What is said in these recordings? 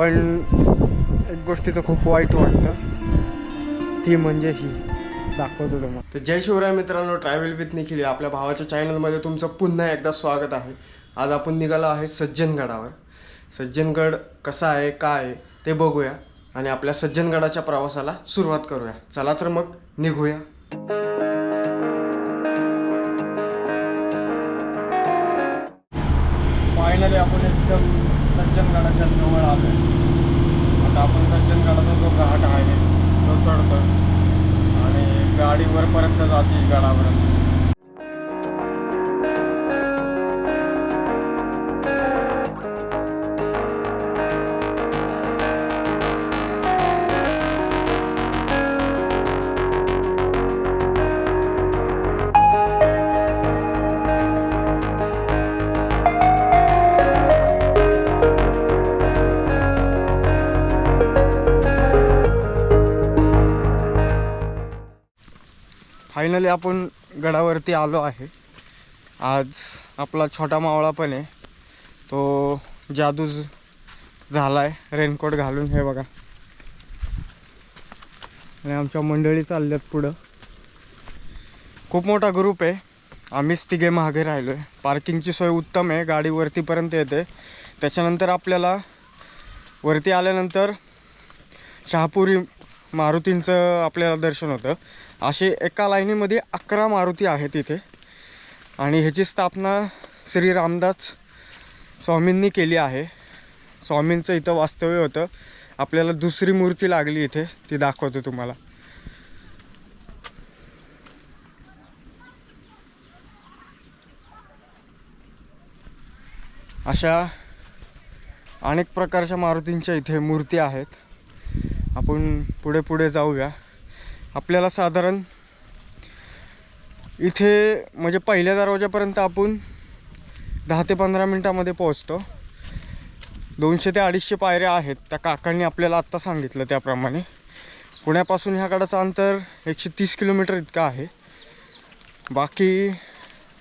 पण एक गोष्टीचं खूप वाईट वाटतं. ती म्हणजे ही. दाखवतो तुम्हाला. तर जय शिवराय मित्रांनो ट्रॅव्हल विथ निखिल आपल्या भावाच्या चॅनलमध्ये तुमचं पुन्हा एकदा स्वागत आहे. आज आपण निघालो आहे सज्जनगडावर. सज्जनगड कसा आहे काय आहे ते बघूया आणि आपल्या सज्जनगडाच्या प्रवासाला सुरुवात करूया. चला तर मग निघूया. फायनली आपण एकदम सज्जनगडाच्या जवळ आलो आता आपण सज्जनगडाचा जो घाट आहे तो चढतो आणि गाडीवर परत जाते गडापर्यंत फायनली आपण गडावरती आलो आहे. आज आपला छोटा मावळा पण आहे. तो जादू झाला आहे रेनकोट घालून हे बघा. आणि आमच्या मंडळी चालल्यात पुढं. खूप मोठा ग्रुप आहे. आम्हीच तिघे मागे राहिलो आहे पार्किंगची सोय उत्तम आहे. गाडी वरतीपर्यंत येते. त्याच्यानंतर आपल्याला वरती आल्यानंतर शहापुरी मारुतींचं आपल्याला दर्शन होतं. असे एका लाईनीमध्ये अकरा मारुती आहेत इथे. आणि ह्याची स्थापना श्री रामदास स्वामींनी केली आहे. स्वामींचं इथं वास्तव्य होतं. आपल्याला दुसरी मूर्ती लागली इथे. ती दाखवतो तुम्हाला. अशा अनेक प्रकारच्या मारुतींच्या इथे मूर्ती आहेत. आपण पुढे पुढे जाऊया. आपल्याला साधारण इथे म्हणजे पहिल्या दरवाजापर्यंत आपण दहा ते पंधरा मिनटामध्ये पोहोचतो. दोनशे ते अडीचशे पायऱ्या आहेत. त्या काकांनी आपल्याला आत्ता सांगितलं त्याप्रमाणे. पुण्यापासून ह्या अंतर एकशे तीस किलोमीटर इतकं आहे. बाकी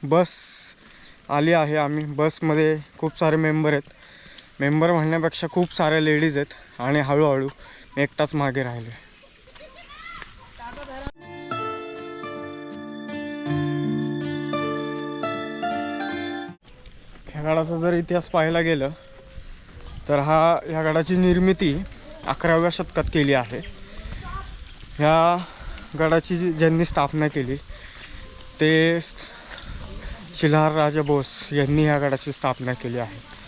बस आली आहे आम्ही. बसमध्ये खूप सारे मेंबर आहेत. मेंबर म्हणण्यापेक्षा खूप साऱ्या लेडीज आहेत आणि हळूहळू मी एकटाच मागे राहिलो ह्या गडाचा जर इतिहास पाहायला गेलं तर हा ह्या गडाची निर्मिती अकराव्या शतकात केली आहे. ह्या गडाची ज्यांनी स्थापना केली ते शिलहार राजा बोस यांनी ह्या गडाची स्थापना केली आहे.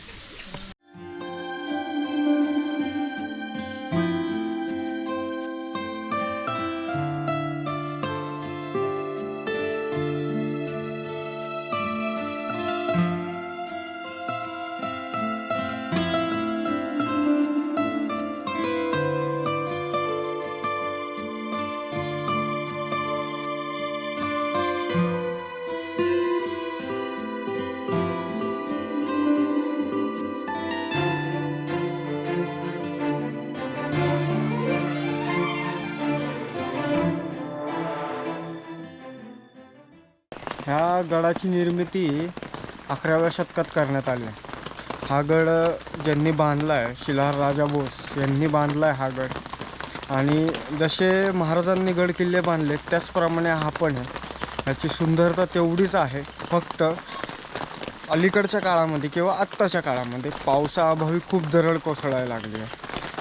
गडाची निर्मिती अकराव्या शतकात करण्यात आली. आहे. हा गड ज्यांनी बांधला आहे शिलार राजा बोस यांनी बांधला आहे हा गड. आणि जसे महाराजांनी गड किल्ले बांधले त्याचप्रमाणे हा पण आहे. याची सुंदरता तेवढीच आहे. फक्त अलीकडच्या काळामध्ये किंवा आत्ताच्या काळामध्ये पावसाअभावी खूप दरड कोसळायला लागली आहे.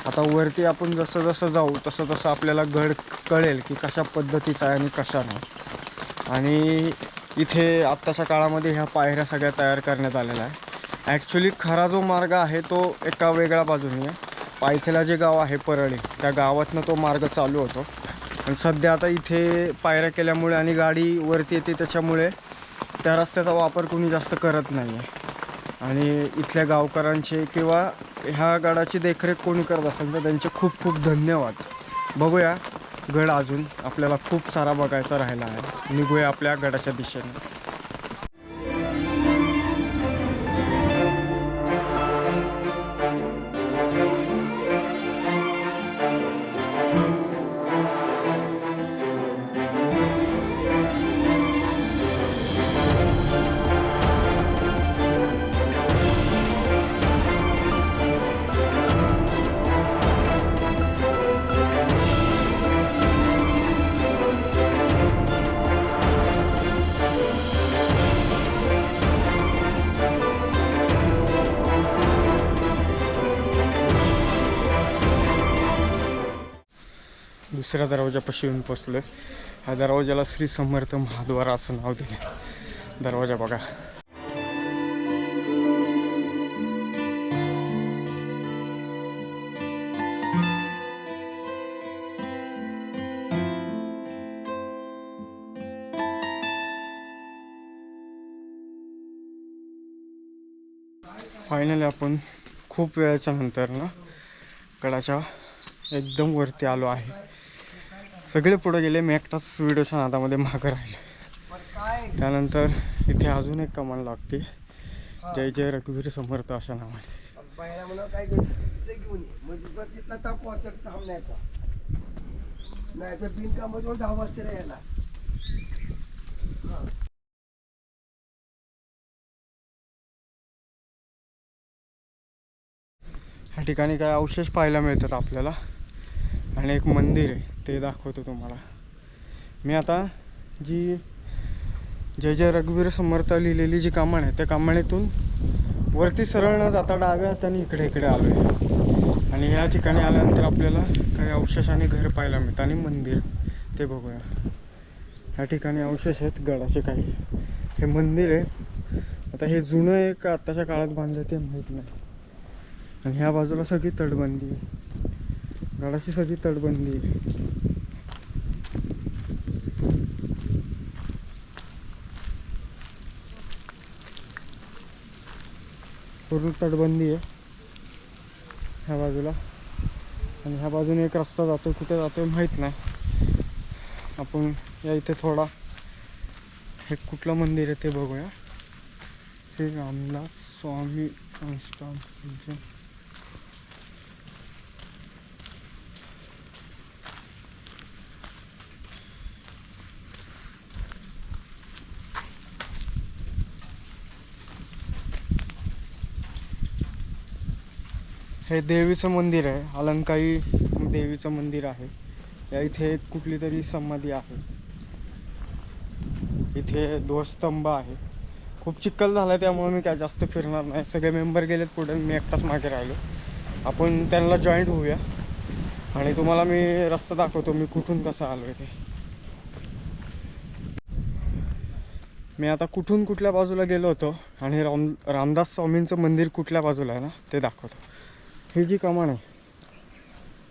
आता वरती आपण जसं जसं जाऊ तसं तसं आपल्याला गड कळेल की कशा पद्धतीचा आहे आणि कशा नाही. आणि इथे आत्ताच्या काळामध्ये ह्या पायऱ्या सगळ्या तयार करण्यात आलेल्या आहे ॲक्च्युली खरा जो मार्ग आहे तो एका वेगळ्या बाजूने आहे. पायथेला जे गाव आहे परळी त्या गावातनं तो मार्ग चालू होतो. पण सध्या आता इथे पायऱ्या केल्यामुळे आणि गाडी वरती येते त्याच्यामुळे त्या रस्त्याचा वापर कोणी जास्त करत नाही आहे आणि इथल्या गावकऱ्यांचे किंवा ह्या गडाची देखरेख कोणी करत असेल तर त्यांचे खूप खूप धन्यवाद. बघूया गड अजून आपल्याला खूप सारा बघायचा राहिला आहे. निघूया आपल्या गडाच्या दिशेने. दुसऱ्या दरवाजापाशी येऊन पोचलो आहे ह्या दरवाजाला श्री समर्थ महाद्वार असं नाव दिलं दरवाजा बघा. फायनली आपण खूप वेळाच्या नंतर ना गडाच्या एकदम वरती आलो आहे. सगळे पुढे गेले मी एकटाच व्हिडिओच्या हातामध्ये मागं राहिले. त्यानंतर इथे अजून एक कमान लागते. जय जय रघुवीर समर्थ अशा नावाने. ह्या ठिकाणी काय अवशेष पाहायला मिळतात आपल्याला? आणि एक मंदिर आहे ते दाखवतो तुम्हाला. मी आता जी जय जय रघुवीर समर्थ लिहिलेली जी कामण आहे त्या कामणीतून वरती सरळ न जाता डाव्या हाताने इकडे इकडे आलो आहे आणि या ठिकाणी आल्यानंतर आपल्याला काही अवशेषाने घर पाहायला मिळतं. आणि मंदिर ते बघूया. या ठिकाणी अवशेष आहेत गडाचे काही. हे मंदिर आहे. आता हे जुनं आहे का आत्ताच्या काळात बांधलं ते माहीत नाही. आणि ह्या बाजूला सगळी तटबंदी आहे. गडाची सगळी तटबंदी. आहे पूर्ण तटबंदी आहे. ह्या बाजूला. आणि ह्या बाजूने एक रस्ता जातो. कुठे जातो माहीत नाही. आपण या इथे थोडा हे कुठलं मंदिर आहे ते बघूया. श्री रामदास स्वामी संस्थान. हे देवीचं मंदिर आहे. अलंकाई देवीचं मंदिर आहे. या इथे एक कुठली तरी समाधी आहे. इथे ध्वजस्तंभ आहे. खूप चिखल झाला त्यामुळे मी काय जास्त फिरणार नाही. सगळे मेंबर गेलेत पुढे मी एकटाच मागे राहिलो. आपण त्यांना जॉईंट होऊया. आणि तुम्हाला मी रस्ता दाखवतो मी कुठून कसं आलो आहे ते. मी आता कुठून कुठल्या बाजूला गेलो होतो आणि राम रामदास स्वामींचं मंदिर कुठल्या बाजूला आहे ना ते दाखवतो. ही जी कमान आहे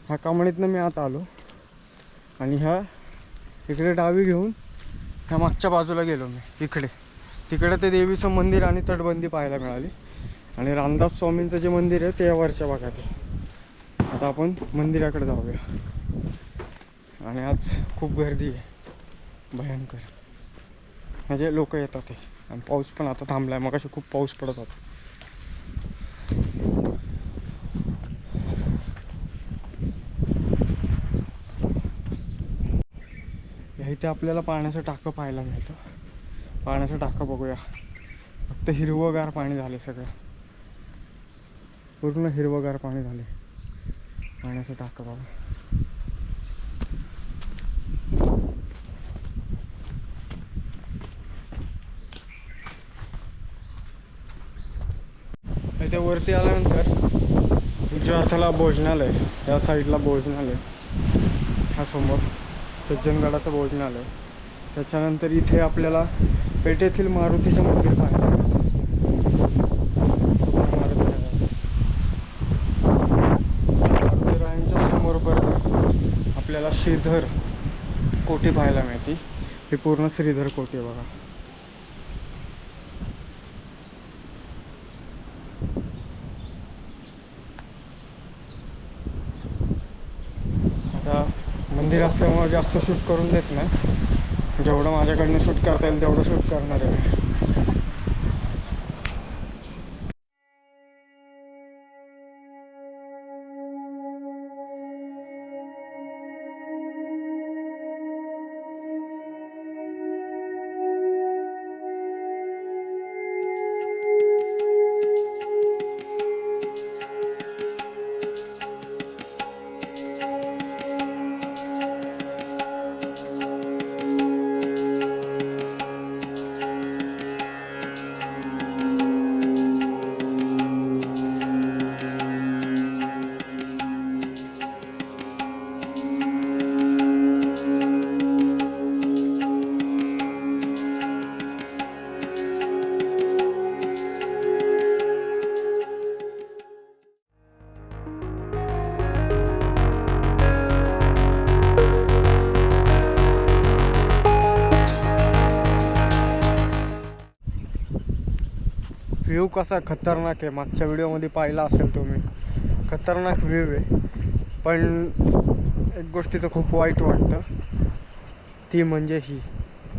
ह्या कमाणीतनं मी आता आलो आणि ह्या इकडे डावी घेऊन ह्या मागच्या बाजूला गेलो मी इकडे. तिकडे ते देवीचं मंदिर आणि तटबंदी पाहायला मिळाली. आणि रामदास स्वामींचं जे मंदिर आहे ते या वरच्या भागात आहे. आता आपण मंदिराकडे जाऊया. आणि आज खूप गर्दी आहे. भयंकर. म्हणजे लोक येतात ते. आणि पाऊस पण आता थांबला आहे मग खूप पाऊस पडत होता. इथे आपल्याला पाण्याचं टाकं पाहायला मिळतं. पाण्याचं टाकं बघूया. फक्त हिरवंगार पाणी झाले सगळं. पूर्ण हिरवंगार पाणी झाले. पाण्याचं टाकं बघा. इथे वरती आल्यानंतर उजव्या हाताला भोजनालय या साईडला भोजनालय. हा समोर. सज्जनगडाचं भोजनालय. त्याच्यानंतर इथे आपल्याला पेठेतील मारुतीचं मंदिर पाहायला मारुतीरायांच्या समोर बरोबर आपल्याला श्रीधर कोठी पाहायला मिळते. ही पूर्ण श्रीधर कोठी बघा. आता मंदिर असल्यामुळं जास्त शूट करून देत नाही. जेवढं माझ्याकडनं शूट करता येईल तेवढं शूट करणार आहे. कसा खतरनाक आहे. मागच्या व्हिडिओमध्ये पाहिला असेल तुम्ही. खतरनाक व्ह्यू आहे. पण एक गोष्टीचं खूप वाईट वाटतं. ती म्हणजे ही.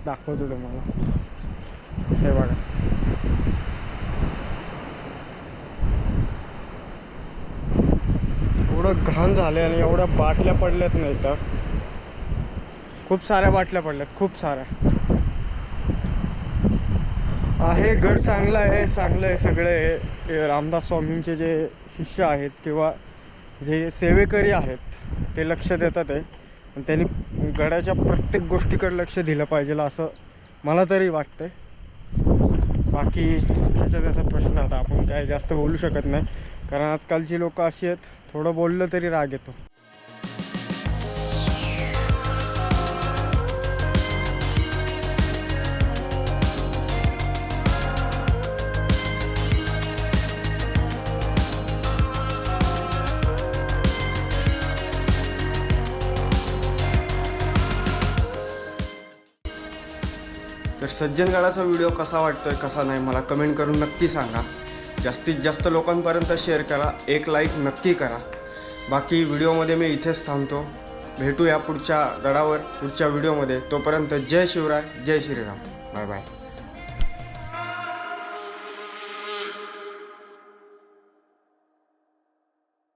दाखवतो तुम्हाला. हे बघा. एवढं घाण झालं आणि एवढ्या बाटल्या पडल्यात नाही तर. खूप साऱ्या बाटल्या पडल्यात. खूप साऱ्या. आहे गड चांगला आहे चांगलं आहे सगळे. रामदास स्वामींचे जे शिष्य आहेत किंवा जे सेवेकरी आहेत ते लक्ष देतात आहे त्यांनी गडाच्या प्रत्येक गोष्टीकडे लक्ष दिलं पाहिजे असं मला तरी वाटतंय. बाकी त्याचा त्याचा प्रश्न आता आपण काय जास्त बोलू शकत नाही. कारण आजकालची लोकं अशी आहेत थोडं बोललं तरी राग येतो. तर सज्जनगडाचा व्हिडिओ कसा वाटतोय कसा नाही मला कमेंट करून नक्की सांगा. जास्तीत जास्त लोकांपर्यंत शेअर करा एक लाईक नक्की करा. बाकी व्हिडिओमध्ये मी इथेच थांबतो. भेटूया पुढच्या गडावर पुढच्या व्हिडिओमध्ये तोपर्यंत जय शिवराय जय श्रीराम. Bye bye